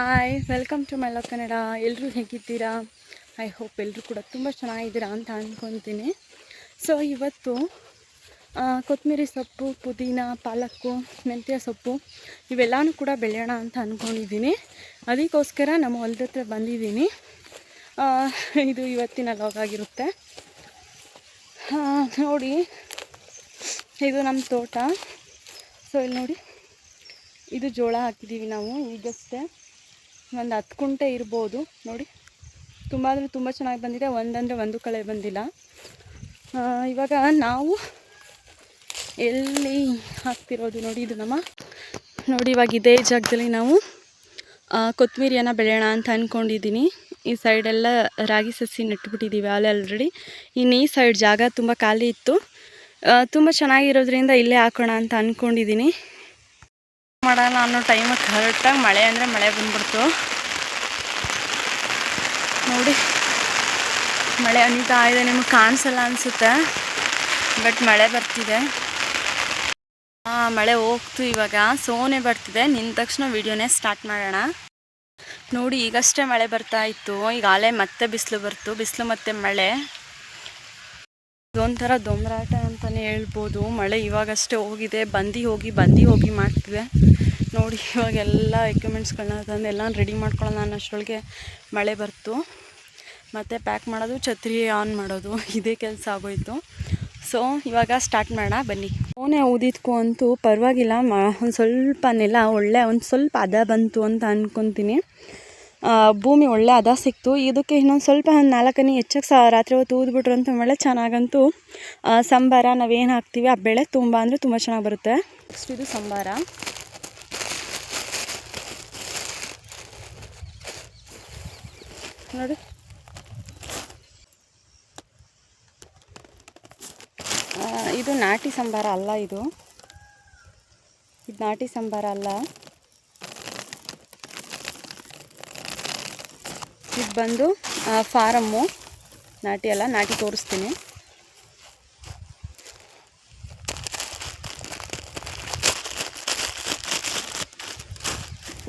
Hi welcome to my love Kannada ಎಲ್ಲರೂ ಹೇಗಿದ್ದೀರಾ? I hope ಎಲ್ಲರೂ ಕೂಡ ತುಂಬ ಚೆನ್ನಾಗಿದ್ದೀರಾ ಅಂತ ಅಂದ್ಕೊತೀನಿ ಸೊ ಇವತ್ತು ಕೊತ್ತಂಬರಿ ಸೊಪ್ಪು, ಪುದೀನ, ಪಾಲಕ್ಕು, ಮೆಂತ್ಯ ಸೊಪ್ಪು, ಇವೆಲ್ಲನೂ ಕೂಡ ಬೆಳೆಯೋಣ ಅಂತ ಅಂದ್ಕೊಂಡಿದ್ದೀನಿ ಅದಕ್ಕೋಸ್ಕರ ನಮ್ಮ ಹೊಲ್ದ ಹತ್ರ ಬಂದಿದ್ದೀನಿ. ಇದು ಇವತ್ತಿನ ಲಾಗ್ ಆಗಿರುತ್ತೆ. ನೋಡಿ, ಇದು ನಮ್ಮ ತೋಟ. ಸೊ ಇಲ್ಲಿ ನೋಡಿ, ಇದು ಜೋಳ ಹಾಕಿದ್ದೀವಿ ನಾವು ಈಗಷ್ಟೇ. ಒಂದು ಹತ್ತು ಕುಂಟೆ ಇರ್ಬೋದು. ನೋಡಿ. ತುಂಬ ಅಂದರೆ ತುಂಬ ಚೆನ್ನಾಗಿ ಬಂದಿದೆ. ಒಂದಂದರೆ ಒಂದು ಕಳೆ ಬಂದಿಲ್ಲ. ಇವಾಗ ನಾವು ಎಲ್ಲಿ ಹಾಕ್ತಿರೋದು ನೋಡಿ ಇದು ನಮ್ಮ. ನೋಡಿ ಇವಾಗ ಇದೇ ಜಾಗದಲ್ಲಿ ನಾವು ಕೊತ್ತಂಬರಿಯನ್ನು ಬೆಳೆಯೋಣ ಅಂತ ಅಂದ್ಕೊಂಡಿದ್ದೀನಿ ಈ ಸೈಡೆಲ್ಲ ರಾಗಿ ಸಸಿ ನೆಟ್ಬಿಟ್ಟಿದ್ದೀವಿ ಅಲ್ಲೇ ಆಲ್ರೆಡಿ ಇನ್ನು ಈ ಸೈಡ್ ಜಾಗ ತುಂಬ ಖಾಲಿ ಇತ್ತು. ತುಂಬ ಚೆನ್ನಾಗಿರೋದ್ರಿಂದ ಇಲ್ಲೇ ಹಾಕೋಣ ಅಂತ ಅಂದ್ಕೊಂಡಿದ್ದೀನಿ ಮಾಡೋಣ ಅನ್ನೋ ಟೈಮಿಗೆ ಕರೆಕ್ಟಾಗಿ ಮಳೆ ಅಂದರೆ ಮಳೆ ಬಂದ್ಬಿಡ್ತು. ನೋಡಿ, ಮಳೆ ಅನಿತಾ ಇದೆ, ನಿಮಗೆ ಕಾಣಿಸಲ್ಲ ಅನಿಸುತ್ತೆ ಬಟ್ ಮಳೆ ಬರ್ತಿದೆ. ಮಳೆ ಹೋಗ್ತು ಇವಾಗ, ಸೋನೆ ಬರ್ತಿದೆ ನಿಂತ ತಕ್ಷಣ ವಿಡಿಯೋನೇ ಸ್ಟಾರ್ಟ್ ಮಾಡೋಣ. ನೋಡಿ, ಈಗಷ್ಟೇ ಮಳೆ ಬರ್ತಾ ಇತ್ತು, ಈಗ ಆಲೆ ಮತ್ತೆ ಬಿಸಿಲು ಬರ್ತು, ಬಿಸಿಲು ಮತ್ತೆ ಮಳೆ. ಇದೊಂಥರ ದೊಂಬರಾಟ ಅಂತಲೇ ಹೇಳ್ಬೋದು. ಮಳೆ ಇವಾಗಷ್ಟೇ ಹೋಗಿದೆ. ಬಂದು ಹೋಗಿ ಬಂದು ಹೋಗಿ ಮಾಡ್ತಿದೆ. ನೋಡಿ ಇವಾಗೆಲ್ಲ ಎಕ್ವಿಪ್ಮೆಂಟ್ಸ್ಗಳನ್ನ ತಂದು ಎಲ್ಲ ರೆಡಿ ಮಾಡ್ಕೊಳ್ಳೋಣ ಅನ್ನೋಷ್ಟರೊಳಗೆ ಮಳೆ ಬರ್ತು. ಮತ್ತು ಪ್ಯಾಕ್ ಮಾಡೋದು, ಛತ್ರಿ ಆನ್ ಮಾಡೋದು. ಇದೇ ಕೆಲಸ ಆಗೋಯ್ತು. ಸೊ ಇವಾಗ ಸ್ಟಾರ್ಟ್ ಮಾಡೋಣ. ಬನ್ನಿ. ಫೋನೇ ಊದಿದ್ಕು ಅಂತೂ ಪರವಾಗಿಲ್ಲ. ಮ, ಒಂದು ಸ್ವಲ್ಪ ನೆಲ ಒಳ್ಳೆ, ಒಂದು ಸ್ವಲ್ಪ ಅದ ಬಂತು ಅಂತ ಅಂದ್ಕೊತೀನಿ ಭೂಮಿ ಒಳ್ಳೆ ಹದ ಸಿಕ್ತು. ಇದಕ್ಕೆ ಇನ್ನೊಂದು ಸ್ವಲ್ಪ ಒಂದು ನಾಲ್ಕನೇ ಹೆಚ್ಚಕ್ಕೆ ಸಹ ರಾತ್ರಿ ಹೊತ್ತು ಊದ್ಬಿಟ್ರು ಅಂತ ಮಳೆ ಚೆನ್ನಾಗಂತೂ ಸಂಬಾರ ನಾವೇನು ಹಾಕ್ತೀವಿ ಆ ಬೆಳೆ ತುಂಬ ಅಂದರೆ ತುಂಬ ಚೆನ್ನಾಗಿ ಬರುತ್ತೆ. ನೆಕ್ಸ್ಟ್ ಇದು ಸಂಬಾರ. ನೋಡಿ. ಇದು ನಾಟಿ ಸಂಬಾರ ಅಲ್ಲ ಇದು. ಇದು ನಾಟಿ ಸಂಬಾರ ಅಲ್ಲ. ಇದು ಬಂದು ಫಾರಮ್ಮು. ನಾಟಿ ಅಲ್ಲ, ನಾಟಿ ತೋರಿಸ್ತೀನಿ.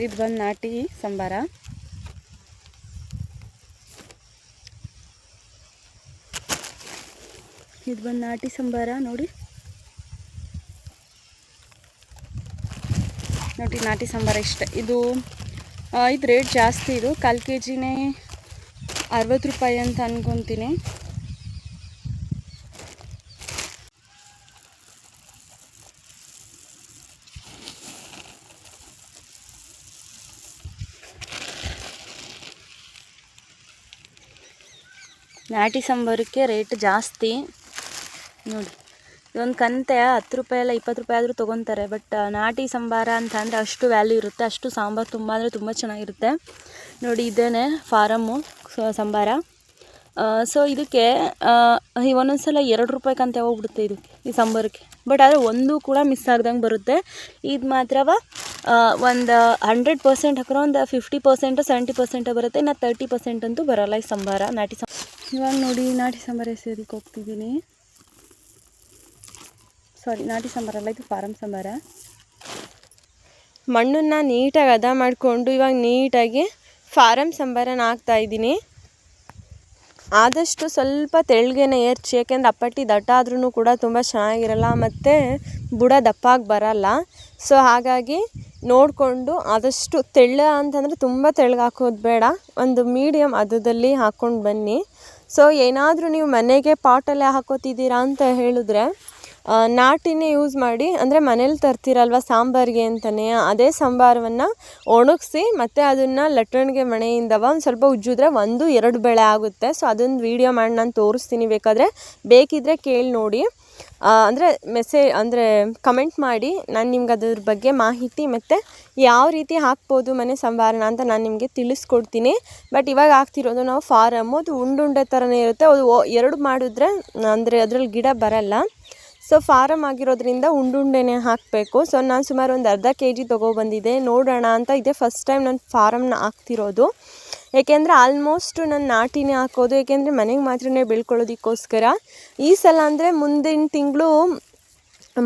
ಇದು ಬಂದು ನಾಟಿ ಸಂಬಾರ. ಇದು ಬಂದು ನಾಟಿ ಸಂಬಾರ, ನೋಡಿ. ನೋಡಿ, ನಾಟಿ ಸಾಂಬಾರ ಇಷ್ಟ. ಇದು ಇದು ರೇಟ್ ಜಾಸ್ತಿ ಇದು. ಕಾಲು ಕೆ ಜಿನೇ ಅರವತ್ತು ರೂಪಾಯಿ ಅಂತ ಅನ್ಕೊತೀನಿ. ನಾಟಿ ಸಾಂಬಾರಕ್ಕೆ ರೇಟ್ ಜಾಸ್ತಿ. ನೋಡಿ. ಇದೊಂದು ಕಂತೆ, ಹತ್ತು ರೂಪಾಯಿ ಎಲ್ಲ ಇಪ್ಪತ್ತು ರೂಪಾಯಿ ಆದರೂ ತೊಗೊತಾರೆ. ಬಟ್ ನಾಟಿ ಸಂಬಾರ ಅಂತ ಅಂದರೆ ಅಷ್ಟು ವ್ಯಾಲ್ಯೂ ಇರುತ್ತೆ. ಅಷ್ಟು ಸಾಂಬಾರು ತುಂಬ ಅಂದರೆ ತುಂಬ ಚೆನ್ನಾಗಿರುತ್ತೆ. ನೋಡಿ, ಇದೇನೆ ಫಾರಮ್ಮು ಸಾಂಬಾರ. ಸೊ ಇದಕ್ಕೆ ಒಂದೊಂದು ಸಲ ಎರಡು ರೂಪಾಯಿ ಕಂತೆ ಹೋಗ್ಬಿಡುತ್ತೆ ಇದಕ್ಕೆ ಈ ಸಾಂಬಾರಕ್ಕೆ. ಬಟ್ ಆದರೆ ಒಂದು ಕೂಡ ಮಿಸ್ ಆಗ್ದಂಗೆ ಬರುತ್ತೆ. ಇದು ಮಾತ್ರವ ಒಂದು ಹಂಡ್ರೆಡ್ ಪರ್ಸೆಂಟ್ ಹಾಕಿರೋ ಒಂದು ಫಿಫ್ಟಿ ಪರ್ಸೆಂಟು ಸೆವೆಂಟಿ ಪರ್ಸೆಂಟು ಬರುತ್ತೆ. ಇನ್ನು ತರ್ಟಿ ಪರ್ಸೆಂಟ್ ಅಂತೂ ಬರೋಲ್ಲ ಈ ಸಂಬಾರ, ನಾಟಿ ಸಾಂಬಾರು. ಇವಾಗ ನೋಡಿ, ನಾಟಿ ಸಾಂಬಾರ ಎಸೆಯೋದಕ್ಕೆ ಹೋಗ್ತಿದ್ದೀನಿ. ಸಾರಿ, ನಾಟಿ ಸಾಂಬಾರ ಅಲ್ಲ, ಇದು ಫಾರಮ್ ಸಾಂಬಾರ? ಮಣ್ಣನ್ನು ನೀಟಾಗಿ ಅದ ಮಾಡಿಕೊಂಡು ಇವಾಗ ನೀಟಾಗಿ ಫಾರಮ್ ಸಾಂಬಾರನ ಹಾಕ್ತಾ ಇದ್ದೀನಿ. ಆದಷ್ಟು ಸ್ವಲ್ಪ ತೆಳ್ಳಗೆನೆ ಏರ್ಚಿ, ಯಾಕೆಂದ್ರೆ ಅಪ್ಪಟ್ಟಿ ದಟ್ಟ ಆದ್ರೂ ಕೂಡ ತುಂಬ ಚೆನ್ನಾಗಿರಲ್ಲ ಮತ್ತು ಬುಡ ದಪ್ಪಾಗಿ ಬರಲ್ಲ. ಸೊ ಹಾಗಾಗಿ ನೋಡಿಕೊಂಡು ಆದಷ್ಟು ತೆಳ್ಳ ಅಂತಂದರೆ ತುಂಬ ತೆಳ್ಳಗೆ ಹಾಕೋದು ಬೇಡ. ಒಂದು ಮೀಡಿಯಮ್ ಅದದಲ್ಲಿ ಹಾಕ್ಕೊಂಡು ಬನ್ನಿ. ಸೊ ಏನಾದರೂ ನೀವು ಮನೆಗೆ ಪಾಟಲ್ಲೇ ಹಾಕೋತಿದ್ದೀರಾ ಅಂತ ಹೇಳಿದ್ರೆ ನಾಟಿನೇ ಯೂಸ್ ಮಾಡಿ, ಅಂದರೆ ಮನೇಲಿ ತರ್ತೀರಲ್ವ ಸಾಂಬಾರಿಗೆ ಅಂತಲೇ ಅದೇ ಸಾಂಬಾರವನ್ನು ಒಣಗಿಸಿ, ಮತ್ತು ಅದನ್ನು ಲಟ್ಟಣಿಗೆ ಮಣೆಯಿಂದವ ಒಂದು ಸ್ವಲ್ಪ ಉಜ್ಜಿದ್ರೆ ಒಂದು, ಎರಡು ಬೆಳೆ ಆಗುತ್ತೆ. ಸೊ ಅದೊಂದು ವೀಡಿಯೋ ಮಾಡಿ, ನಾನು ತೋರಿಸ್ತೀನಿ ಬೇಕಾದರೆ. ಬೇಕಿದ್ದರೆ ಕೇಳಿ ನೋಡಿ. ಅಂದರೆ ಮೆಸೇಜ್ ಅಂದರೆ ಕಮೆಂಟ್ ಮಾಡಿ. ನಾನು ನಿಮ್ಗೆ ಅದ್ರ ಬಗ್ಗೆ ಮಾಹಿತಿ ಮತ್ತು ಯಾವ ರೀತಿ ಹಾಕ್ಬೋದು ಮನೆ ಸಂಭಾರಣ ಅಂತ ನಾನು ನಿಮಗೆ ತಿಳಿಸ್ಕೊಡ್ತೀನಿ. ಬಟ್ ಇವಾಗ ಆಗ್ತಿರೋದು ನಾವು ಫಾರಮ್ಮು ಅದು ಉಂಡುಂಡೆ ಥರನೇ ಇರುತ್ತೆ. ಅದು ಎರಡು ಮಾಡಿದ್ರೆ, ಅಂದರೆ ಅದರಲ್ಲಿ ಗಿಡ ಬರಲ್ಲ. ಸೊ ಫಾರಮ್ ಆಗಿರೋದ್ರಿಂದ ಉಂಡುಂಡೆನೇ ಹಾಕಬೇಕು. ಸೊ ನಾನು ಸುಮಾರು ಒಂದು ಅರ್ಧ ಕೆ ಜಿ ತೊಗೊಬಂದಿದ್ದೆ ನೋಡೋಣ ಅಂತ ಇದೇ. ಫಸ್ಟ್ ಟೈಮ್ ನಾನು ಫಾರಮ್ನ ಹಾಕ್ತಿರೋದು. ಏಕೆಂದರೆ ಆಲ್ಮೋಸ್ಟ್ ನಾನು ನಾಟಿನೇ ಹಾಕೋದು. ಏಕೆಂದರೆ ಮನೆಗೆ ಮಾತ್ರನೇ ಬೆಳ್ಕೊಳ್ಳೋದಕ್ಕೋಸ್ಕರ. ಈ ಸಲ ಅಂದರೆ ಮುಂದಿನ ತಿಂಗಳು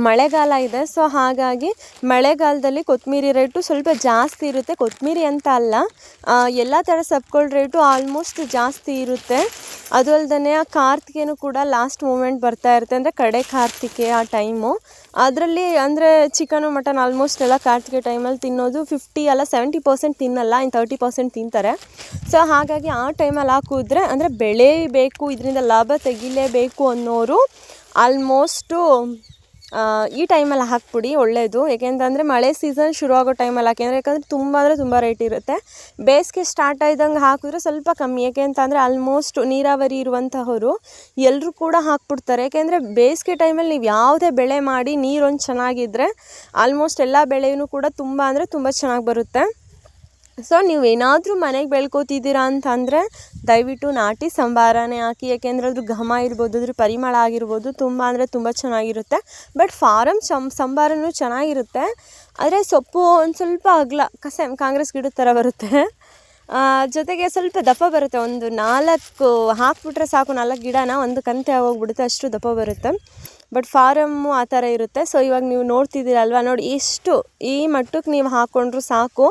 ಮಳೆಗಾಲ ಇದೆ. ಸೊ ಹಾಗಾಗಿ ಮಳೆಗಾಲದಲ್ಲಿ ಕೊತ್ತಂಬರಿ ರೇಟು ಸ್ವಲ್ಪ ಜಾಸ್ತಿ ಇರುತ್ತೆ. ಕೊತ್ತಂಬರಿ ಅಂತ ಅಲ್ಲ ಎಲ್ಲ ಥರ ಸೊಪ್ಪುಗಳ ರೇಟು ಆಲ್ಮೋಸ್ಟ್ ಜಾಸ್ತಿ ಇರುತ್ತೆ. ಅದು ಅಲ್ದೇ ಆ ಕಾರ್ತಿಕೇನೂ ಕೂಡ ಲಾಸ್ಟ್ ಮೂಮೆಂಟ್ ಬರ್ತಾ ಇರುತ್ತೆ ಅಂದರೆ ಕಡೆ ಕಾರ್ತಿಕೆ ಆ ಟೈಮು ಅದರಲ್ಲಿ ಅಂದರೆ ಚಿಕನು ಮಟನ್ ಆಲ್ಮೋಸ್ಟ್ ಎಲ್ಲ ಕಾರ್ತಿಕೆ ಟೈಮಲ್ಲಿ ತಿನ್ನೋದು ಫಿಫ್ಟಿ ಅಲ್ಲ ಸೆವೆಂಟಿ ಪರ್ಸೆಂಟ್ ತಿನ್ನಲ್ಲ ಇನ್ನು ತರ್ಟಿ ಪರ್ಸೆಂಟ್ ತಿಂತಾರೆ. ಸೊ ಹಾಗಾಗಿ ಆ ಟೈಮಲ್ಲಿ ಹಾಕಿದ್ರೆ ಅಂದರೆ ಬೆಳೆಯಬೇಕು ಇದರಿಂದ ಲಾಭ ತೆಗಿಲೇಬೇಕು ಅನ್ನೋರು ಆಲ್ಮೋಸ್ಟು ಈ ಟೈಮಲ್ಲಿ ಹಾಕ್ಬಿಡಿ ಒಳ್ಳೆಯದು ಏಕೆಂತಂದರೆ ಮಳೆ ಸೀಸನ್ ಶುರು ಆಗೋ ಟೈಮಲ್ಲಿ ಹಾಕಿ ಅಂದರೆ ಯಾಕಂದರೆ ತುಂಬ ಅಂದರೆ ತುಂಬ ರೇಟ್ ಇರುತ್ತೆ. ಬೇಸಿಗೆ ಸ್ಟಾರ್ಟ್ ಆಯ್ದಂಗೆ ಹಾಕಿದ್ರೆ ಸ್ವಲ್ಪ ಕಮ್ಮಿ. ಯಾಕೆ ಅಂತಂದರೆ ಆಲ್ಮೋಸ್ಟ್ ನೀರಾವರಿ ಇರುವಂತಹವರು ಎಲ್ಲರೂ ಕೂಡ ಹಾಕ್ಬಿಡ್ತಾರೆ. ಏಕೆಂದರೆ ಬೇಸಿಗೆ ಟೈಮಲ್ಲಿ ನೀವು ಯಾವುದೇ ಬೆಳೆ ಮಾಡಿ ನೀರೊಂದು ಚೆನ್ನಾಗಿದ್ದರೆ ಆಲ್ಮೋಸ್ಟ್ ಎಲ್ಲ ಬೆಳೆಯೂ ಕೂಡ ತುಂಬ ಅಂದರೆ ತುಂಬ ಚೆನ್ನಾಗಿ ಬರುತ್ತೆ. ಸೊ ನೀವು ಏನಾದರೂ ಮನೆಗೆ ಬೆಳ್ಕೋತಿದ್ದೀರಾ ಅಂತಂದರೆ, ದಯವಿಟ್ಟು ನಾಟಿ ಸಂಬಾರನೇ ಹಾಕಿ, ಯಾಕೆಂದರೆ ಅದ್ರ ಘಮ ಇರ್ಬೋದು, ಅದ್ರ ಪರಿಮಳ ಆಗಿರ್ಬೋದು, ತುಂಬ ಅಂದರೆ ತುಂಬ ಚೆನ್ನಾಗಿರುತ್ತೆ. ಬಟ್ ಫಾರಮ್ ಸಂ, ಸಂಬಾರನೂ ಚೆನ್ನಾಗಿರುತ್ತೆ. ಆದರೆ ಸೊಪ್ಪು ಒಂದು ಸ್ವಲ್ಪ ಅಗಲ, ಕಸ, ಕಾಂಗ್ರೆಸ್ ಗಿಡದ ಥರ ಬರುತ್ತೆ. ಜೊತೆಗೆ ಸ್ವಲ್ಪ ದಪ್ಪ ಬರುತ್ತೆ. ಒಂದು ನಾಲ್ಕು ಹಾಕ್ಬಿಟ್ರೆ ಸಾಕು, ನಾಲ್ಕು ಗಿಡನ ಒಂದು ಕಂತೆ ಆಗೋಗ್ಬಿಡುತ್ತೆ, ಅಷ್ಟು ದಪ್ಪ ಬರುತ್ತೆ. ಬಟ್ ಫಾರಮ್ಮು ಆ ಥರ ಇರುತ್ತೆ. ಸೊ ಇವಾಗ ನೀವು ನೋಡ್ತಿದ್ದೀರಲ್ವ? ನೋಡಿ ಎಷ್ಟು ಈ ಮಟ್ಟಕ್ಕೆ ನೀವು ಹಾಕ್ಕೊಂಡ್ರು ಸಾಕು.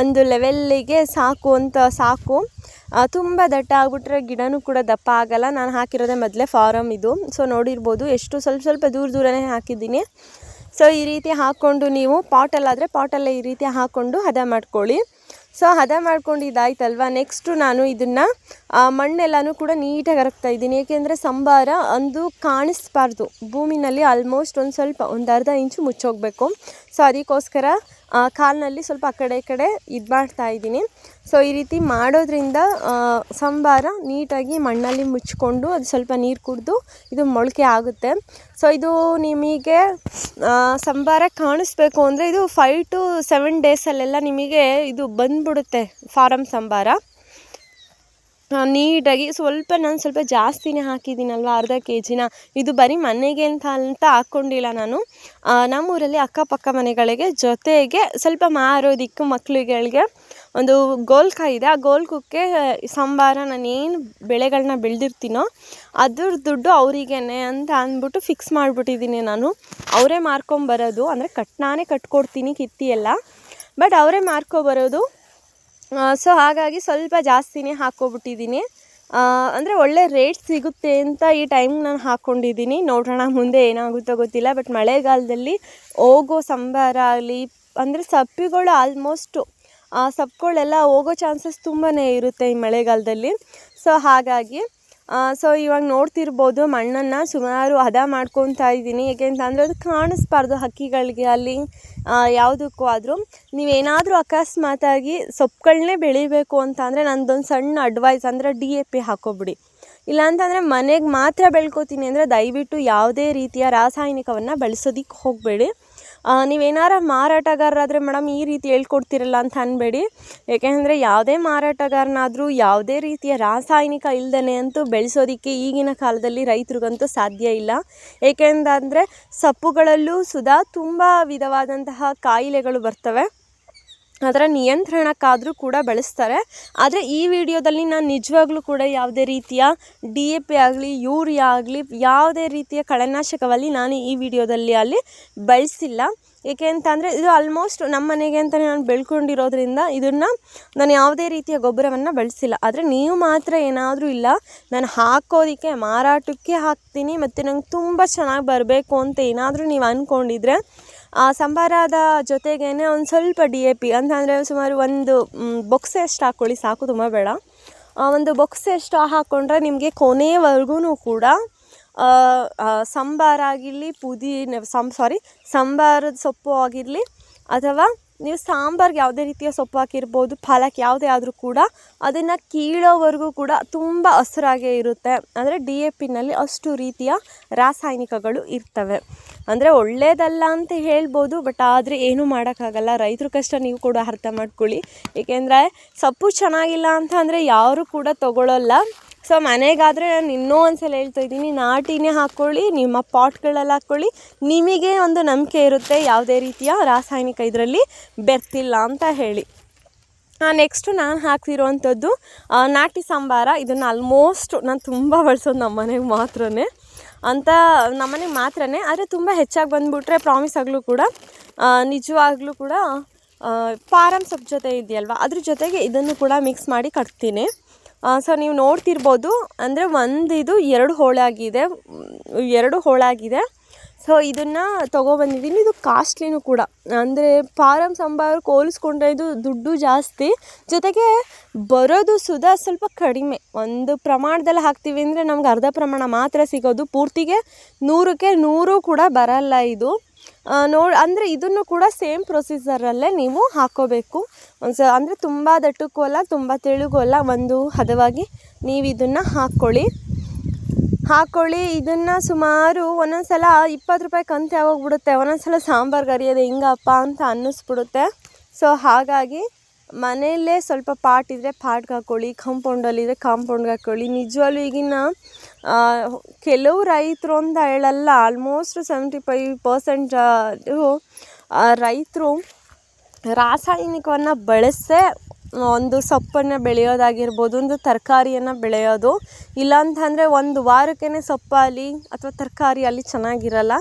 ಒಂದು ಲೆವೆಲ್ಲಿಗೆ ಸಾಕು ಅಂತ ಸಾಕು. ತುಂಬ ದಟ್ಟ ಆಗಿಬಿಟ್ರೆ ಗಿಡನೂ ಕೂಡ ದಪ್ಪ ಆಗಲ್ಲ. ನಾನು ಹಾಕಿರೋದೇ ಮೊದಲೇ ಫಾರಮ್ ಇದು. ಸೊ ನೋಡಿರ್ಬೋದು. ಎಷ್ಟು ಸ್ವಲ್ಪ ಸ್ವಲ್ಪ ದೂರ ದೂರನೇ ಹಾಕಿದ್ದೀನಿ. ಸೊ ಈ ರೀತಿ ಹಾಕ್ಕೊಂಡು ನೀವು ಪಾಟಲ್ಲಾದರೆ ಪಾಟಲ್ಲೇ ಈ ರೀತಿ ಹಾಕ್ಕೊಂಡು ಹದ ಮಾಡ್ಕೊಳ್ಳಿ. ಸೊ ಹದ ಮಾಡ್ಕೊಂಡು ಇದಾಯ್ತಲ್ವ ನೆಕ್ಸ್ಟು ನಾನು ಇದನ್ನು ಮಣ್ಣೆಲ್ಲನೂ ಕೂಡ ನೀಟಾಗಿ ಹರಕ್ತಾ ಇದ್ದೀನಿ. ಏಕೆಂದರೆ ಸಂಬಾರ ಅಂದು ಕಾಣಿಸ್ಬಾರ್ದು. ಭೂಮಿನಲ್ಲಿ ಆಲ್ಮೋಸ್ಟ್ ಒಂದು ಸ್ವಲ್ಪ, ಒಂದು ಅರ್ಧ ಇಂಚು ಮುಚ್ಚೋಗಬೇಕು. ಸೊ ಅದಕ್ಕೋಸ್ಕರ ಕಾಲಿನಲ್ಲಿ ಸ್ವಲ್ಪ ಆ ಕಡೆ ಈ ಕಡೆ ಇದು ಮಾಡ್ತಾ ಇದ್ದೀನಿ. ಸೊ ಈ ರೀತಿ ಮಾಡೋದ್ರಿಂದ ಸಂಬಾರ ನೀಟಾಗಿ ಮಣ್ಣಲ್ಲಿ ಮುಚ್ಕೊಂಡು ಅದು ಸ್ವಲ್ಪ ನೀರು ಕುಡಿದು ಇದು ಮೊಳಕೆ ಆಗುತ್ತೆ. ಸೊ ಇದು ನಿಮಗೆ ಸಂಬಾರ ಕಾಣಿಸ್ಬೇಕು ಅಂದರೆ ಇದು ಫೈವ್ ಟು ಸೆವೆನ್ ಡೇಸಲ್ಲೆಲ್ಲ ನಿಮಗೆ ಇದು ಬಂದ್ಬಿಡುತ್ತೆ ಫಾರಮ್ ಸಂಬಾರ. ನೀಟಾಗಿ ಸ್ವಲ್ಪ ನಾನು ಸ್ವಲ್ಪ ಜಾಸ್ತಿನೇ ಹಾಕಿದ್ದೀನಲ್ವ ಅರ್ಧ ಕೆ ಜಿನ ಇದು ಬರೀ ಮನೆಗೆ ಅಂತ ಅಂತ ಹಾಕ್ಕೊಂಡಿಲ್ಲ ನಾನು. ನಮ್ಮೂರಲ್ಲಿ ಅಕ್ಕಪಕ್ಕ ಮನೆಗಳಿಗೆ ಜೊತೆಗೆ ಸ್ವಲ್ಪ ಮಾರೋದಿಕ್ಕು ಮಕ್ಳುಗಳಿಗೆ ಒಂದು ಗೋಲ್ಕ ಇದೆ. ಆ ಗೋಲ್ಕಕ್ಕೆ ಸಂಬಾರ ನಾನೇನು ಬೆಳೆಗಳನ್ನ ಬೆಳೆದಿರ್ತೀನೋ ಅದ್ರ ದುಡ್ಡು ಅವರಿಗೇನೆ ಅಂತ ಅಂದ್ಬಿಟ್ಟು ಫಿಕ್ಸ್ ಮಾಡಿಬಿಟ್ಟಿದ್ದೀನಿ ನಾನು. ಅವರೇ ಮಾರ್ಕೊಂಬರೋದು. ಅಂದರೆ ಕಟ್ ನಾನೇ ಕಟ್ಕೊಡ್ತೀನಿ ಕಿತ್ತಿ ಎಲ್ಲ ಬಟ್ ಅವರೇ ಮಾರ್ಕೊಬರೋದು. ಸೊ ಹಾಗಾಗಿ ಸ್ವಲ್ಪ ಜಾಸ್ತಿನೇ ಹಾಕ್ಕೊಬಿಟ್ಟಿದ್ದೀನಿ. ಅಂದರೆ ಒಳ್ಳೆ ರೇಟ್ ಸಿಗುತ್ತೆ ಅಂತ ಈ ಟೈಮ್ ನಾನು ಹಾಕ್ಕೊಂಡಿದ್ದೀನಿ. ನೋಡೋಣ ಮುಂದೆ ಏನಾಗುತ್ತೋ ಗೊತ್ತಿಲ್ಲ ಬಟ್ ಮಳೆಗಾಲದಲ್ಲಿ ಹೋಗೋ ಸಂಬಾರ ಆಗಲಿ, ಅಂದರೆ ಸಪ್ಪಿಗಳು ಆಲ್ಮೋಸ್ಟು ಸೊಪ್ಪುಗಳೆಲ್ಲ ಹೋಗೋ ಚಾನ್ಸಸ್ ತುಂಬಾ ಇರುತ್ತೆ ಈ ಮಳೆಗಾಲದಲ್ಲಿ. ಸೊ ಹಾಗಾಗಿ ಸೊ ಇವಾಗ ನೋಡ್ತಿರ್ಬೋದು ಮಣ್ಣನ್ನು ಸುಮಾರು ಹದ ಮಾಡ್ಕೊತಾ ಇದ್ದೀನಿ. ಏಕೆಂತಂದರೆ ಅದು ಕಾಣಿಸ್ಬಾರ್ದು ಹಕ್ಕಿಗಳಿಗೆ, ಅಲ್ಲಿ ಯಾವುದಕ್ಕೂ ಆದರೂ. ನೀವೇನಾದರೂ ಅಕಸ್ಮಾತಾಗಿ ಸೊಪ್ಪುಗಳನ್ನೇ ಬೆಳಿಬೇಕು ಅಂತ ಅಂದರೆ ನಂದೊಂದು ಸಣ್ಣ ಅಡ್ವೈಸ್ ಅಂದರೆ ಡಿ ಎ ಪಿ ಹಾಕೋಬಿಡಿ. ಇಲ್ಲಾಂತಂದರೆ ಮನೆಗೆ ಮಾತ್ರ ಬೆಳ್ಕೋತೀನಿ ಅಂದರೆ ದಯವಿಟ್ಟು ಯಾವುದೇ ರೀತಿಯ ರಾಸಾಯನಿಕವನ್ನು ಬಳಸೋದಕ್ಕೆ ಹೋಗಬೇಡಿ. ನೀವೇನಾರ ಮಾರಾಟಗಾರರಾದರೆ ಮೇಡಮ್ ಈ ರೀತಿ ಹೇಳ್ಕೊಡ್ತಿರಲ್ಲ ಅಂತ ಅನ್ಬೇಡಿ. ಏಕೆಂದರೆ ಯಾವುದೇ ಮಾರಾಟಗಾರನಾದರೂ ಯಾವುದೇ ರೀತಿಯ ರಾಸಾಯನಿಕ ಇಲ್ದೇ ಅಂತೂ ಬೆಳೆಸೋದಕ್ಕೆ ಈಗಿನ ಕಾಲದಲ್ಲಿ ರೈತರಿಗಂತೂ ಸಾಧ್ಯ ಇಲ್ಲ. ಏಕೆಂದಂದರೆ ಸೊಪ್ಪುಗಳಲ್ಲೂ ಸುದಾ ತುಂಬ ವಿಧವಾದಂತಹ ಕಾಯಿಲೆಗಳು ಬರ್ತವೆ. ಅದರ ನಿಯಂತ್ರಣಕ್ಕಾದರೂ ಕೂಡ ಬಳಸ್ತಾರೆ. ಆದರೆ ಈ ವಿಡಿಯೋದಲ್ಲಿ ನಾನು ನಿಜವಾಗ್ಲೂ ಕೂಡ ಯಾವುದೇ ರೀತಿಯ ಡಿ ಎ ಪಿ ಆಗಲಿ, ಯೂರಿಯಾ ಆಗಲಿ, ಯಾವುದೇ ರೀತಿಯ ಕಳೆನಾಶಕವಲ್ಲಿ ನಾನು ಈ ವಿಡಿಯೋದಲ್ಲಿ ಅಲ್ಲಿ ಬಳಸಿಲ್ಲ. ಏಕೆ ಅಂತಂದರೆ ಇದು ಆಲ್ಮೋಸ್ಟ್ ನಮ್ಮ ಮನೆಗೆ ಅಂತಲೇ ನಾನು ಬೆಳ್ಕೊಂಡಿರೋದ್ರಿಂದ ಇದನ್ನು ನಾನು ಯಾವುದೇ ರೀತಿಯ ಗೊಬ್ಬರವನ್ನು ಬಳಸಿಲ್ಲ. ಆದರೆ ನೀವು ಮಾತ್ರ ಏನಾದರೂ ಇಲ್ಲ, ನಾನು ಹಾಕೋದಕ್ಕೆ, ಮಾರಾಟಕ್ಕೆ ಹಾಕ್ತೀನಿ, ಮತ್ತು ನಂಗೆ ತುಂಬ ಚೆನ್ನಾಗಿ ಬರಬೇಕು ಅಂತ ಏನಾದರೂ ನೀವು ಅಂದ್ಕೊಂಡಿದ್ರೆ ಆ ಸಂಬಾರದ ಜೊತೆಗೇನೆ ಒಂದು ಸ್ವಲ್ಪ ಡಿ ಎ ಪಿ ಅಂತಂದರೆ ಸುಮಾರು ಒಂದು ಬೊಕ್ಸೆ ಎಷ್ಟು ಹಾಕ್ಕೊಳ್ಳಿ ಸಾಕು ತುಂಬ ಬೇಡ. ಒಂದು ಬೊಕ್ಸೆ ಎಷ್ಟು ಹಾಕ್ಕೊಂಡ್ರೆ ನಿಮಗೆ ಕೊನೆವರ್ಗೂ ಕೂಡ ಸಾಂಬಾರಾಗಿರಲಿ, ಪುದೀನ, ಸಂ ಸಾರಿ ಸಾಂಬಾರದ ಸೊಪ್ಪು ಆಗಿರಲಿ ಅಥವಾ ನೀವು ಸಾಂಬಾರ್ಗೆ ಯಾವುದೇ ರೀತಿಯ ಸೊಪ್ಪು ಹಾಕಿರ್ಬೋದು, ಪಾಲಕ್ ಯಾವುದೇ ಆದರೂ ಕೂಡ ಅದನ್ನು ಕೀಳೋವರೆಗೂ ಕೂಡ ತುಂಬ ಹಸ್ರಾಗೇ ಇರುತ್ತೆ. ಅಂದರೆ ಡಿ ಎ ಪಿನಲ್ಲಿ ಅಷ್ಟು ರೀತಿಯ ರಾಸಾಯನಿಕಗಳು ಇರ್ತವೆ. ಅಂದರೆ ಒಳ್ಳೆಯದಲ್ಲ ಅಂತ ಹೇಳ್ಬೋದು, ಬಟ್ ಆದರೆ ಏನೂ ಮಾಡೋಕ್ಕಾಗಲ್ಲ. ರೈತರ ಕಷ್ಟ ನೀವು ಕೂಡ ಅರ್ಥ ಮಾಡ್ಕೊಳ್ಳಿ. ಏಕೆಂದರೆ ಸೊಪ್ಪು ಚೆನ್ನಾಗಿಲ್ಲ ಅಂತ ಅಂದರೆ ಯಾರೂ ಕೂಡ ತೊಗೊಳ್ಳೋಲ್ಲ ಸೊ ಮನೆಗಾದರೆ ನಾನು ಇನ್ನೂ ಒಂದ್ಸಲ ಹೇಳ್ತಾ ಇದ್ದೀನಿ, ನಾಟಿನೇ ಹಾಕ್ಕೊಳ್ಳಿ ನಿಮ್ಮ ಪಾಟ್ಗಳಲ್ಲಿ ಹಾಕ್ಕೊಳ್ಳಿ ನಿಮಗೆ ಒಂದು ನಂಬಿಕೆ ಇರುತ್ತೆ, ಯಾವುದೇ ರೀತಿಯ ರಾಸಾಯನಿಕ ಇದರಲ್ಲಿ ಬೆರ್ತಿಲ್ಲ ಅಂತ ಹೇಳಿ. ನೆಕ್ಸ್ಟು ನಾನು ಹಾಕ್ತಿರುವಂಥದ್ದು ನಾಟಿ ಸಾಂಬಾರ. ಇದನ್ನು ಆಲ್ಮೋಸ್ಟ್ ನಾನು ತುಂಬ ಬಳಸೋದು ನಮ್ಮ ಮನೆಗೆ ಮಾತ್ರನೇ. ಅಂತ ನಮ್ಮನೆಗೆ ಮಾತ್ರನೇ, ಆದರೆ ತುಂಬ ಹೆಚ್ಚಾಗಿ ಬಂದುಬಿಟ್ರೆ ಪ್ರಾಮಿಸ್ ಆಗಲೂ ಕೂಡ ನಿಜವಾಗ್ಲೂ ಕೂಡ ಪಾರಮ್ ಸೊಪ್ಪು ಜೊತೆ ಇದೆಯಲ್ವ? ಅದ್ರ ಜೊತೆಗೆ ಇದನ್ನು ಕೂಡ ಮಿಕ್ಸ್ ಮಾಡಿ ಕಟ್ತೀನಿ. ಸೊ ನೀವು ನೋಡ್ತಿರ್ಬೋದು, ಅಂದರೆ ಒಂದು ಇದು ಎರಡು ಹೋಳಾಗಿದೆ ಎರಡು ಹೋಳಾಗಿದೆ. ಸೊ ಇದನ್ನು ತೊಗೊಬಂದಿದ್ದೀನಿ. ಇದು ಕಾಸ್ಟ್ಲಿನೂ ಕೂಡ. ಅಂದರೆ ಫಾರಮ್ ಸಂಬಾರ್ ಹೋಲಿಸ್ಕೊಂಡ್ರೆ ಇದು ದುಡ್ಡು ಜಾಸ್ತಿ. ಜೊತೆಗೆ ಬರೋದು ಸುಧಾ ಸ್ವಲ್ಪ ಕಡಿಮೆ. ಒಂದು ಪ್ರಮಾಣದಲ್ಲಿ ಹಾಕ್ತೀವಿ ಅಂದರೆ ನಮ್ಗೆ ಅರ್ಧ ಪ್ರಮಾಣ ಮಾತ್ರ ಸಿಗೋದು. ಪೂರ್ತಿಗೆ ನೂರಕ್ಕೆ ನೂರು ಕೂಡ ಬರಲ್ಲ ಇದು. ನೋಡಿ, ಅಂದರೆ ಇದನ್ನು ಕೂಡ ಸೇಮ್ ಪ್ರೊಸೀಜರಲ್ಲೇ ನೀವು ಹಾಕ್ಕೋಬೇಕು ಒಂದು ಸ ಅಂದರೆ ತುಂಬ ದಟ್ಟಕ್ಕೂ ಅಲ್ಲ, ತುಂಬ ತೆಳುಗೂ ಅಲ್ಲ, ಒಂದು ಹದವಾಗಿ ನೀವು ಇದನ್ನು ಹಾಕ್ಕೊಳ್ಳಿ ಹಾಕ್ಕೊಳ್ಳಿ ಇದನ್ನು ಸುಮಾರು ಒಂದೊಂದು ಸಲ ಇಪ್ಪತ್ತು ರೂಪಾಯಿ ಕಂತು ಯಾವಾಗ್ಬಿಡುತ್ತೆ ಒಂದೊಂದು ಸಲ ಸಾಂಬಾರು ಅರಿಯೋದು ಹೆಂಗಪ್ಪ ಅಂತ ಅನ್ನಿಸ್ಬಿಡುತ್ತೆ. ಸೊ ಹಾಗಾಗಿ ಮನೆಯಲ್ಲೇ ಸ್ವಲ್ಪ ಪಾಟ್ ಇದ್ದರೆ ಪಾಟ್ಗೆ ಹಾಕ್ಕೊಳ್ಳಿ ಕಾಂಪೌಂಡಲ್ಲಿದ್ದರೆ ಕಾಂಪೌಂಡ್ಗೆ ಹಾಕ್ಕೊಳ್ಳಿ ನಿಜವಾಗ್ಲೂ ಈಗಿನ ಕೆಲವು ರೈತರು ಅಂತ ಹೇಳಲ್ಲ ಆಲ್ಮೋಸ್ಟ್ ಸೆವೆಂಟಿ ಫೈವ್ ಪರ್ಸೆಂಟ್ ರೈತರು ರಾಸಾಯನಿಕವನ್ನು ಬಳಸೇ ಒಂದು ಸೊಪ್ಪನ್ನು ಬೆಳೆಯೋದಾಗಿರ್ಬೋದು, ಒಂದು ತರಕಾರಿಯನ್ನು ಬೆಳೆಯೋದು. ಇಲ್ಲಾಂತಂದರೆ ಒಂದು ವಾರಕ್ಕೇ ಸೊಪ್ಪಲ್ಲಿ ಅಥವಾ ತರಕಾರಿ ಅಲ್ಲಿ ಚೆನ್ನಾಗಿರಲ್ಲ.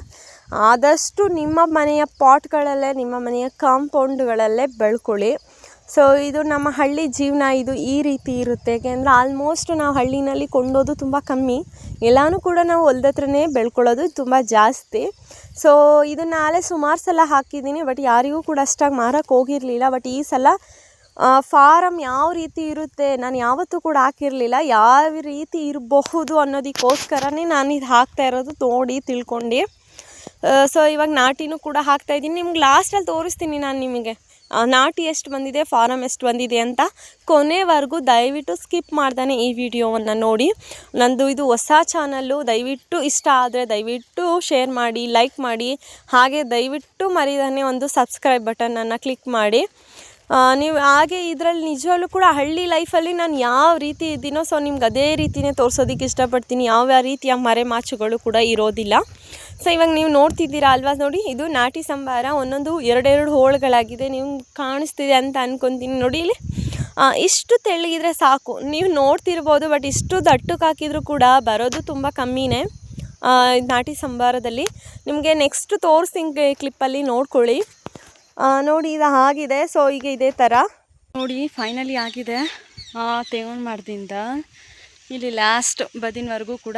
ಆದಷ್ಟು ನಿಮ್ಮ ಮನೆಯ ಪಾಟ್ಗಳಲ್ಲೇ, ನಿಮ್ಮ ಮನೆಯ ಕಾಂಪೌಂಡ್ಗಳಲ್ಲೇ ಬೆಳ್ಕೊಳ್ಳಿ. ಸೊ ಇದು ನಮ್ಮ ಹಳ್ಳಿ ಜೀವನ, ಇದು ಈ ರೀತಿ ಇರುತ್ತೆ. ಯಾಕೆಂದರೆ ಆಲ್ಮೋಸ್ಟ್ ನಾವು ಹಳ್ಳಿನಲ್ಲಿ ಕೊಂಡೋದು ತುಂಬ ಕಮ್ಮಿ. ಎಲ್ಲನೂ ಕೂಡ ನಾವು ಹೊಲ್ದ ಹತ್ರನೇ ಬೆಳ್ಕೊಳ್ಳೋದು ತುಂಬ ಜಾಸ್ತಿ. ಸೊ ಇದನ್ನು ನಾಳೆ ಸುಮಾರು ಸಲ ಹಾಕಿದ್ದೀನಿ ಬಟ್ ಯಾರಿಗೂ ಕೂಡ ಅಷ್ಟಾಗಿ ಮಾರಕ್ಕೆ ಹೋಗಿರಲಿಲ್ಲ. ಬಟ್ ಈ ಸಲ ಫಾರಮ್ ಯಾವ ರೀತಿ ಇರುತ್ತೆ, ನಾನು ಯಾವತ್ತೂ ಕೂಡ ಹಾಕಿರಲಿಲ್ಲ. ಯಾವ ರೀತಿ ಇರಬಹುದು ಅನ್ನೋದಕ್ಕೋಸ್ಕರನೇ ನಾನು ಇದು ಹಾಕ್ತಾ ಇರೋದು ನೋಡಿ ತಿಳ್ಕೊಂಡು. ಸೊ ಇವಾಗ ನಾಟಿನೂ ಕೂಡ ಹಾಕ್ತಾ ಇದ್ದೀನಿ. ನಿಮ್ಗೆ ಲಾಸ್ಟಲ್ಲಿ ತೋರಿಸ್ತೀನಿ ನಾನು ನಿಮಗೆ. ನಾಟಿ ಎಷ್ಟು ಬಂದಿದೆ ಫಾರಮ್ ಎಷ್ಟು ಬಂದಿದೆ ಅಂತ ಕೊನೆವರೆಗೂ ದಯವಿಟ್ಟು ಸ್ಕಿಪ್ ಮಾಡ್ದಾನೆ ಈ ವಿಡಿಯೋವನ್ನು ನೋಡಿ. ನಂದು ಇದು ಹೊಸ ಚಾನಲ್ಲು, ದಯವಿಟ್ಟು ಇಷ್ಟ ಆದರೆ ದಯವಿಟ್ಟು ಶೇರ್ ಮಾಡಿ, ಲೈಕ್ ಮಾಡಿ, ಹಾಗೆ ದಯವಿಟ್ಟು ಮರಿದಾನೆ ಒಂದು ಸಬ್ಸ್ಕ್ರೈಬ್ ಬಟನನ್ನು ಕ್ಲಿಕ್ ಮಾಡಿ. ನೀವು ಹಾಗೆ ಇದರಲ್ಲಿ ನಿಜವಾಗ್ಲೂ ಕೂಡ ಹಳ್ಳಿ ಲೈಫಲ್ಲಿ ನಾನು ಯಾವ ರೀತಿ ಇದ್ದೀನೋ, ಸೊ ನಿಮ್ಗೆ ಅದೇ ರೀತಿಯೇ ತೋರಿಸೋದಕ್ಕೆ ಇಷ್ಟಪಡ್ತೀನಿ. ಯಾವ ರೀತಿಯ ಮರೆಮಾಚುಗಳು ಕೂಡ ಇರೋದಿಲ್ಲ. ಸೊ ಇವಾಗ ನೀವು ನೋಡ್ತಿದ್ದೀರಾ ಅಲ್ವಾ? ನೋಡಿ, ಇದು ನಾಟಿ ಸಂಬಾರ, ಒಂದೊಂದು ಎರಡೆರಡು ಹೋಳುಗಳಾಗಿದೆ. ನೀವು ಕಾಣಿಸ್ತಿದೆ ಅಂತ ಅನ್ಕೊತೀನಿ. ನೋಡಿ ಇಲ್ಲಿ ಇಷ್ಟು ತೆಳ್ಳಗಿದ್ರೆ ಸಾಕು. ನೀವು ನೋಡ್ತಿರ್ಬೋದು ಬಟ್ ಇಷ್ಟು ದಟ್ಟಕ್ಕೆ ಹಾಕಿದರೂ ಕೂಡ ಬರೋದು ತುಂಬ ಕಮ್ಮಿನೇ ನಾಟಿ ಸಂಬಾರದಲ್ಲಿ. ನಿಮಗೆ ನೆಕ್ಸ್ಟ್ ತೋರಿಸ್ತೀನಿ ಕ್ಲಿಪ್ಪಲ್ಲಿ ನೋಡ್ಕೊಳ್ಳಿ. ನೋಡಿ, ಇದು ಆಗಿದೆ. ಸೊ ಈಗ ಇದೇ ಥರ ನೋಡಿ ಫೈನಲಿ ಆಗಿದೆ. ತೇವಣ್ ಮಾಡ್ದಿಂದ ಇಲ್ಲಿ ಲಾಸ್ಟ್ ಬದಿನವರೆಗೂ ಕೂಡ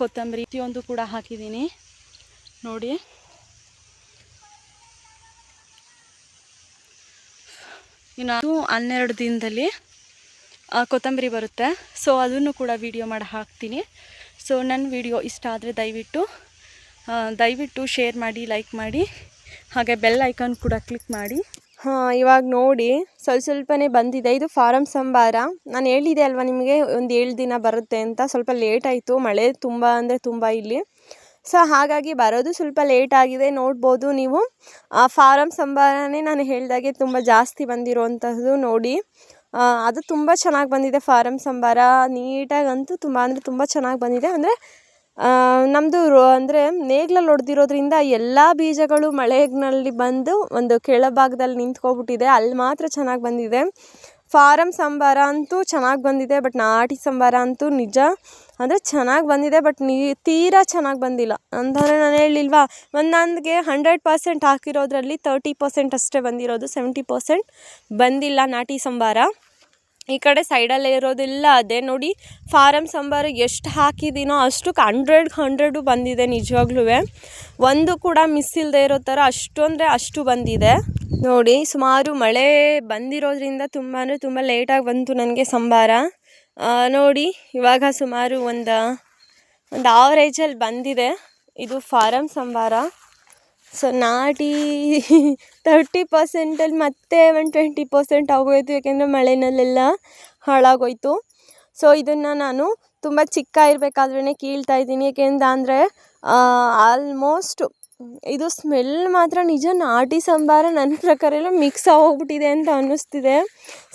ಕೊತ್ತಂಬರಿ ಪ್ರತಿಯೊಂದು ಕೂಡ ಹಾಕಿದ್ದೀನಿ. ನೋಡಿ. ಇನ್ನು ಹನ್ನೆರಡು ದಿನದಲ್ಲಿ ಕೊತ್ತಂಬರಿ ಬರುತ್ತೆ. ಸೊ ಅದನ್ನು ಕೂಡ ವಿಡಿಯೋ ಮಾಡಿ ಹಾಕ್ತೀನಿ. ಸೊ ನನ್ನ ವಿಡಿಯೋ ಇಷ್ಟ ಆದರೆ ದಯವಿಟ್ಟು ದಯವಿಟ್ಟು ಶೇರ್ ಮಾಡಿ ಲೈಕ್ ಮಾಡಿ. ಹಾಗೆ ಬೆಲ್ ಐಕಾನ್ ಕೂಡ ಕ್ಲಿಕ್ ಮಾಡಿ. ಇವಾಗ ನೋಡಿ. ಸ್ವಲ್ಪ ಸ್ವಲ್ಪನೇ ಬಂದಿದೆ. ಇದು ಫಾರಮ್ ಸಂಬಾರ. ನಾನು ಹೇಳಿದೆ ಅಲ್ವಾ ನಿಮಗೆ, ಒಂದು ಏಳು ದಿನ ಬರುತ್ತೆ ಅಂತ. ಸ್ವಲ್ಪ ಲೇಟ್ ಆಯಿತು. ಮಳೆ ತುಂಬ ಅಂದರೆ ತುಂಬ ಇಲ್ಲಿ. ಸೊ, ಹಾಗಾಗಿ ಬರೋದು ಸ್ವಲ್ಪ ಲೇಟ್ ಆಗಿದೆ. ನೋಡ್ಬೋದು ನೀವು. ಆ ಫಾರಮ್ ಸಂಬಾರನೇ ನಾನು ಹೇಳಿದಾಗೆ ತುಂಬ ಜಾಸ್ತಿ ಬಂದಿರುವಂಥದ್ದು ನೋಡಿ. ಅದು ತುಂಬ ಚೆನ್ನಾಗಿ ಬಂದಿದೆ ಫಾರಮ್ ಸಂಬಾರ. ನೀಟಾಗಂತೂ ತುಂಬ, ಅಂದರೆ ತುಂಬ ಚೆನ್ನಾಗಿ ಬಂದಿದೆ. ಅಂದರೆ ನಮ್ಮದು ರೋ, ಅಂದರೆ ನೇಗ್ಲಲ್ಲಿ ಹೊಡೆದಿರೋದ್ರಿಂದ ಎಲ್ಲ ಬೀಜಗಳು ಮಳೆನಲ್ಲಿ ಬಂದು ಒಂದು ಕೆಳಭಾಗದಲ್ಲಿ ನಿಂತ್ಕೊಬಿಟ್ಟಿದೆ. ಅಲ್ಲಿ ಮಾತ್ರ ಚೆನ್ನಾಗಿ ಬಂದಿದೆ. ಫಾರಮ್ ಸಂಬಾರ ಅಂತೂ ಚೆನ್ನಾಗಿ ಬಂದಿದೆ, ಬಟ್ ನಾಟಿ ಸಂಬಾರ ಅಂತೂ ನಿಜ. ಅಂದರೆ ಚೆನ್ನಾಗಿ ಬಂದಿದೆ, ಬಟ್ ನೀ, ತೀರಾ ಚೆನ್ನಾಗಿ ಬಂದಿಲ್ಲ. ಅಂದರೆ ನಾನು ಹೇಳಿಲ್ವಾ ಒಂದೊಂದಿಗೆ ಹಂಡ್ರೆಡ್ ಪರ್ಸೆಂಟ್ ಹಾಕಿರೋದ್ರಲ್ಲಿ ತರ್ಟಿ ಪರ್ಸೆಂಟ್ ಅಷ್ಟೇ ಬಂದಿರೋದು ಸೆವೆಂಟಿ ಪರ್ಸೆಂಟ್ ಬಂದಿಲ್ಲ ನಾಟಿ ಸಂಬಾರ. ಈ ಕಡೆ ಸೈಡಲ್ಲೇ ಇರೋದೆಲ್ಲ. ಅದೇ ನೋಡಿ ಫಾರಮ್ ಸಾಂಬಾರು ಎಷ್ಟು ಹಾಕಿದ್ದೀನೋ ಅಷ್ಟಕ್ಕೆ ಹಂಡ್ರೆಡ್ ಹಂಡ್ರೆಡು ಬಂದಿದೆ ನಿಜವಾಗ್ಲೂ ಒಂದು ಕೂಡ ಮಿಸ್ ಇಲ್ಲದೆ ಇರೋ ಥರ ಅಷ್ಟು ಅಂದರೆ ಅಷ್ಟು ಬಂದಿದೆ. ನೋಡಿ ಸುಮಾರು ಮಳೆ ಬಂದಿರೋದ್ರಿಂದ ತುಂಬ ಅಂದರೆ ತುಂಬ ಲೇಟಾಗಿ ಬಂತು ನನಗೆ ಸಂಬಾರ. ನೋಡಿ ಇವಾಗ ಸುಮಾರು ಒಂದು ಒಂದು ಆವರೇಜಲ್ಲಿ ಬಂದಿದೆ. ಇದು ಫಾರಮ್ ಸಂಬಾರ. ಸೊ ನಾಟಿ ತರ್ಟಿ ಪರ್ಸೆಂಟಲ್ಲಿ ಮತ್ತೆ ಒನ್ ಟ್ವೆಂಟಿ ಪರ್ಸೆಂಟ್ ಆಗೋಯಿತು, ಯಾಕೆಂದರೆ ಮಳೆನಲ್ಲೆಲ್ಲ ಹಾಳಾಗೋಯಿತು. ಸೊ ಇದನ್ನು ನಾನು ತುಂಬ ಚಿಕ್ಕ ಇರಬೇಕಾದ್ರೇ ಕೀಳ್ತಾ ಇದ್ದೀನಿ. ಯಾಕೆಂದ ಅಂದರೆ ಆಲ್ಮೋಸ್ಟ್ ಇದು ಸ್ಮೆಲ್ ಮಾತ್ರ ನಿಜ ನಾಟಿ ಸಂಬಾರ ನನ್ನ ಪ್ರಕಾರ ಎಲ್ಲ ಮಿಕ್ಸ್ ಆಗೋಗ್ಬಿಟ್ಟಿದೆ ಅಂತ ಅನ್ನಿಸ್ತಿದೆ.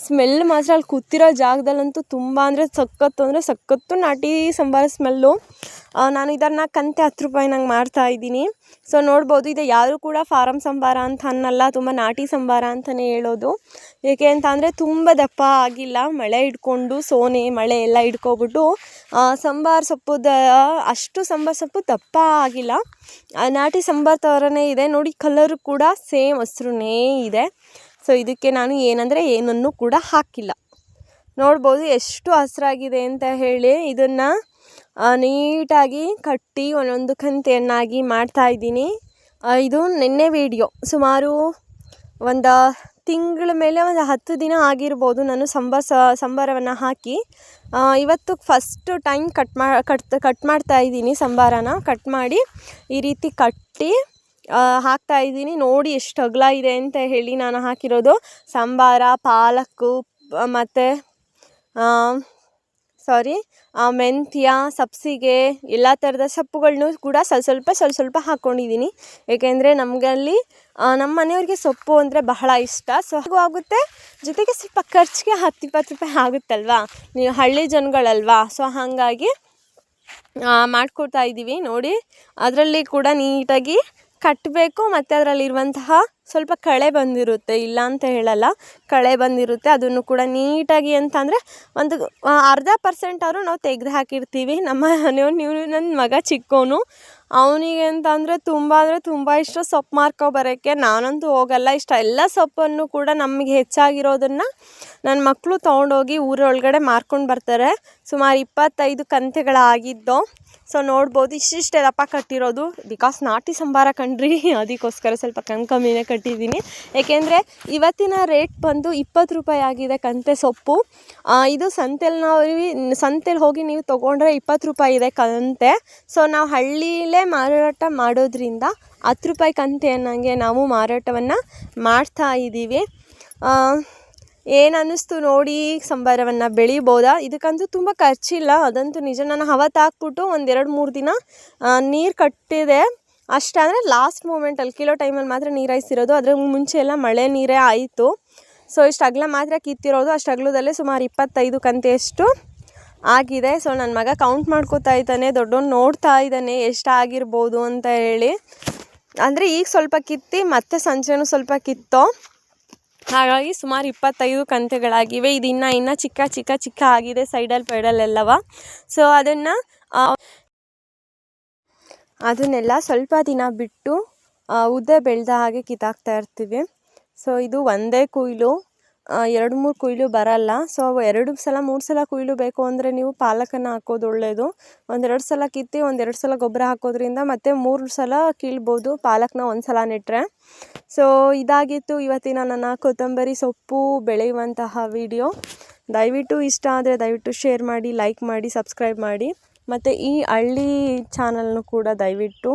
ಸ್ಮೆಲ್ ಮಾತ್ರ ಅಲ್ಲಿ ಕೂತಿರೋ ಜಾಗದಲ್ಲಂತೂ ತುಂಬ ಅಂದರೆ ಸಖತ್ತು ಅಂದರೆ ಸಖತ್ತು ನಾಟಿ ಸಂಬಾರ ಸ್ಮೆಲ್ಲು ನಾನು ಇದನ್ನು ಕಂತೆ ಹತ್ತು ರೂಪಾಯಿ ನಂಗೆ ಮಾಡ್ತಾ ಇದ್ದೀನಿ. ಸೊ ನೋಡ್ಬೋದು, ಇದು ಯಾರು ಕೂಡ ಫಾರಮ್ ಸಂಬಾರ ಅಂತ ಅನ್ನಲ್ಲ, ತುಂಬ ನಾಟಿ ಸಂಬಾರ ಅಂತಲೇ ಹೇಳೋದು. ಏಕೆ ಅಂತ ಅಂದರೆ, ತುಂಬ ದಪ್ಪ ಆಗಿಲ್ಲ. ಮಳೆ ಹಿಡ್ಕೊಂಡು, ಸೋನೆ, ಮಳೆ ಎಲ್ಲ ಹಿಡ್ಕೊಬಿಟ್ಟು ಸಂಬಾರ ಸೊಪ್ಪುದ, ಅಷ್ಟು ಸಂಬಾರ ಸೊಪ್ಪು ದಪ್ಪ ಆಗಿಲ್ಲ. ನಾಟಿ ಸಂಬಾರ ಥರನೇ ಇದೆ. ನೋಡಿ ಕಲರ್ ಕೂಡ ಸೇಮ್ ಹಸ್ರೇ ಇದೆ. ಸೊ ಇದಕ್ಕೆ ನಾನು ಏನಂದರೆ, ಏನನ್ನು ಕೂಡ ಹಾಕಿಲ್ಲ. ನೋಡ್ಬೋದು, ಎಷ್ಟು ಹಸ್ರಾಗಿದೆ ಅಂತ ಹೇಳಿ, ಇದನ್ನು ನೀಟಾಗಿ ಕಟ್ಟಿ ಒಂದೊಂದು ಕಂತೆಯನ್ನಾಗಿ ಮಾಡ್ತಾ ಇದ್ದೀನಿ. ಇದು ನಿನ್ನೆ ವೀಡಿಯೋ. ಸುಮಾರು ಒಂದು ತಿಂಗಳ ಮೇಲೆ ಒಂದು ಹತ್ತು ದಿನ ಆಗಿರ್ಬೋದು ನಾನು ಸಂಬಾರ ಸಂಬಾರವನ್ನು ಹಾಕಿ. ಇವತ್ತು ಫಸ್ಟ್ ಟೈಮ್ ಕಟ್ ಮಾ ಕಟ್ ಕಟ್ ಮಾಡ್ತಾ ಇದ್ದೀನಿ ಸಂಬಾರನ. ಕಟ್ ಮಾಡಿ ಈ ರೀತಿ ಕಟ್ಟಿ ಹಾಕ್ತಾ ಇದ್ದೀನಿ. ನೋಡಿ ಎಷ್ಟು ಅಗಲ ಇದೆ ಅಂತ ಹೇಳಿ ನಾನು ಹಾಕಿರೋದು. ಸಾಂಬಾರ ಪಾಲಕ್ಕು ಮತ್ತು ಸಾರಿ ಮೆಂತ್ಯ, ಸಬ್ಸಿಗೆ ಎಲ್ಲ ಥರದ ಸೊಪ್ಪುಗಳನ್ನು ಕೂಡ ಸ್ವಲ್ಪ ಸ್ವಲ್ಪ ಸ್ವಲ್ಪ ಸ್ವಲ್ಪ ಹಾಕ್ಕೊಂಡಿದ್ದೀನಿ ಏಕೆಂದರೆ ನಮಗಲ್ಲಿ ನಮ್ಮ ಮನೆಯವ್ರಿಗೆ ಸೊಪ್ಪು ಅಂದರೆ ಬಹಳ ಇಷ್ಟ. ಸೊ ಹಾಗೂ ಆಗುತ್ತೆ. ಜೊತೆಗೆ ಸ್ವಲ್ಪ ಖರ್ಚಿಗೆ ಹತ್ತು ಇಪ್ಪತ್ತು ರೂಪಾಯಿ ಆಗುತ್ತಲ್ವಾ? ನೀವು ಹಳ್ಳಿ ಜನಗಳಲ್ವಾ? ಸೊ ಹಾಗಾಗಿ ಮಾಡ್ಕೊಡ್ತಾ ಇದ್ದೀವಿ. ನೋಡಿ, ಅದರಲ್ಲಿ ಕೂಡ ನೀಟಾಗಿ ಕಟ್ಟಬೇಕು ಮತ್ತು ಅದರಲ್ಲಿರುವಂತಹ ಸ್ವಲ್ಪ ಕಳೆ ಬಂದಿರುತ್ತೆ. ಇಲ್ಲ ಅಂತ ಹೇಳಲ್ಲ. ಕಳೆ ಬಂದಿರುತ್ತೆ ಅದನ್ನು ಕೂಡ ನೀಟಾಗಿ ಅಂತಂದರೆ ಒಂದು ಆ, ಅರ್ಧ ಪರ್ಸೆಂಟ್ ಆದರೂ ನಾವು ತೆಗೆದು ಹಾಕಿರ್ತೀವಿ. ನಮ್ಮ ನೀವು ನನ್ನ ಮಗ ಚಿಕ್ಕವನು ಅವನಿಗೆ ಅಂತ ಅಂದರೆ ತುಂಬ ಅಂದರೆ ತುಂಬ ಇಷ್ಟ ಸೊಪ್ಪು ಮಾರ್ಕೊಬರೋಕ್ಕೆ ನಾನಂತೂ ಹೋಗಲ್ಲ ಇಷ್ಟ ಎಲ್ಲ ಸೊಪ್ಪನ್ನು ಕೂಡ ನಮಗೆ ಹೆಚ್ಚಾಗಿರೋದನ್ನು ನನ್ನ ಮಕ್ಕಳು ತೊಗೊಂಡೋಗಿ ಊರೊಳಗಡೆ ಮಾರ್ಕೊಂಡು ಬರ್ತಾರೆ. ಸುಮಾರು ಇಪ್ಪತ್ತೈದು ಕಂತೆಗಳಾಗಿದ್ದು ಸೊ ನೋಡ್ಬೋದು ಇಷ್ಟಿಷ್ಟೇ ದಪ್ಪ ಕಟ್ಟಿರೋದು. ಬಿಕಾಸ್ ನಾಟಿ ಸಂಬಾರ ಕಂಡ್ರಿ ಅದಕ್ಕೋಸ್ಕರ ಸ್ವಲ್ಪ ಕಮ್ಮಿ ಕಮ್ಮಿನೇ ಕಟ್ಟಿದ್ದೀನಿ. ಏಕೆಂದರೆ ಇವತ್ತಿನ ರೇಟ್ ಬಂದು ಇಪ್ಪತ್ತು ರೂಪಾಯಿ ಆಗಿದೆ ಕಂತೆ ಸೊಪ್ಪು. ಇದು ಸಂತೆಲಿ ನಾವು ಸಂತೆಲಿ ಹೋಗಿ ನೀವು ತೊಗೊಂಡ್ರೆ ಇಪ್ಪತ್ತು ರೂಪಾಯಿ ಇದೆ ಕಂತೆ. ಸೊ ನಾವು ಹಳ್ಳಿಲೇ ಮಾರಾಟ ಮಾಡೋದ್ರಿಂದ ಹತ್ತು ರೂಪಾಯಿ ಕಂತೆ ಅನ್ನೋಂಗೆ ನಾವು ಮಾರಾಟವನ್ನು ಮಾಡ್ತಾ ಇದ್ದೀವಿ. ಏನನ್ನಿಸ್ತು ನೋಡಿ ಸಂಬಾರವನ್ನು ಬೆಳಿಬೋದಾ? ಇದಕ್ಕಂತೂ ತುಂಬ ಖರ್ಚಿಲ್ಲ, ಅದಂತೂ ನಿಜ. ನಾನು ಅವತ್ತು ಹಾಕ್ಬಿಟ್ಟು ಒಂದು ಎರಡು ಮೂರು ದಿನ ನೀರು ಕಟ್ಟಿದೆ. ಅಷ್ಟೇ ಅಂದರೆ ಲಾಸ್ಟ್ ಮೂಮೆಂಟಲ್ಲಿ ಕಿಲೋ ಟೈಮಲ್ಲಿ ಮಾತ್ರ ನೀರು ಹಾಯಿಸಿರೋದು. ಅದ್ರ ಮುಂಚೆ ಎಲ್ಲ ಮಳೆ ನೀರೇ ಆಯಿತು. ಸೊ ಇಷ್ಟು ಅಗಲ ಮಾತ್ರ ಕಿತ್ತಿರೋದು ಅಷ್ಟು ಅಗಲದಲ್ಲೇ ಸುಮಾರು ಇಪ್ಪತ್ತೈದು ಕಂತೆಯಷ್ಟು ಆಗಿದೆ. ಸೊ ನನ್ನ ಮಗ ಕೌಂಟ್ ಮಾಡ್ಕೋತಾ ಇದ್ದಾನೆ, ದೊಡ್ಡವನು ನೋಡ್ತಾ ಇದ್ದಾನೆ, ಎಷ್ಟು ಆಗಿರ್ಬೋದು ಅಂತ ಹೇಳಿ. ಅಂದರೆ, ಈಗ ಸ್ವಲ್ಪ ಕಿತ್ತಿ, ಮತ್ತೆ ಸಂಜೆನೂ ಸ್ವಲ್ಪ ಕಿತ್ತೋ. ಹಾಗಾಗಿ ಸುಮಾರು ಇಪ್ಪತ್ತೈದು ಕಂತೆಗಳಾಗಿವೆ. ಇದು ಇನ್ನೂ ಇನ್ನೂ ಚಿಕ್ಕ ಚಿಕ್ಕ ಚಿಕ್ಕ ಆಗಿದೆ ಸೈಡಲ್ಲಿ ಪೈಡಲ್ಲೆಲ್ಲವ ಸೊ, ಅದನ್ನು ಅದನ್ನೆಲ್ಲ ಸ್ವಲ್ಪ ದಿನ ಬಿಟ್ಟು ಉದ್ದ ಬೆಳೆದ ಹಾಗೆ ಕಿತ್ತಾಕ್ತಾ ಇರ್ತೀವಿ. ಸೊ ಇದು ಒಂದೇ ಕೊಯ್ಲು. ಎರಡು ಮೂರು ಕೊಯ್ಲು ಬರಲ್ಲ. ಸೊ ಎರಡು ಸಲ, ಮೂರು ಸಲ ಕೊಯ್ಲು ಬೇಕು ಅಂದರೆ ನೀವು ಪಾಲಕನ್ನು ಹಾಕೋದು ಒಳ್ಳೆಯದು ಒಂದೆರಡು ಸಲ ಕಿತ್ತಿ, ಒಂದೆರಡು ಸಲ ಗೊಬ್ಬರ ಹಾಕೋದ್ರಿಂದ ಮತ್ತೆ ಮೂರು ಸಲ ಕೀಳ್ಬೋದು ಪಾಲಕ್ನ ಒಂದು ಸಲ ನೆಟ್ಟರೆ ಸೊ ಇದಾಗಿತ್ತು ಇವತ್ತಿನ ನನ್ನ ಕೊತ್ತಂಬರಿ ಸೊಪ್ಪು ಬೆಳೆಯುವಂತಹ ವಿಡಿಯೋ ದಯವಿಟ್ಟು ಇಷ್ಟ ಆದರೆ ದಯವಿಟ್ಟು ಶೇರ್ ಮಾಡಿ ಲೈಕ್ ಮಾಡಿ ಸಬ್ಸ್ಕ್ರೈಬ್ ಮಾಡಿ. ಮತ್ತು ಈ ಹಳ್ಳಿ ಚಾನಲ್ನು ಕೂಡ ದಯವಿಟ್ಟು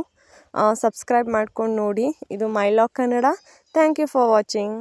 ಸಬ್ಸ್ಕ್ರೈಬ್ ಮಾಡ್ಕೊಂಡು ನೋಡಿ. ಇದು Mylac Kannada. Thank you for watching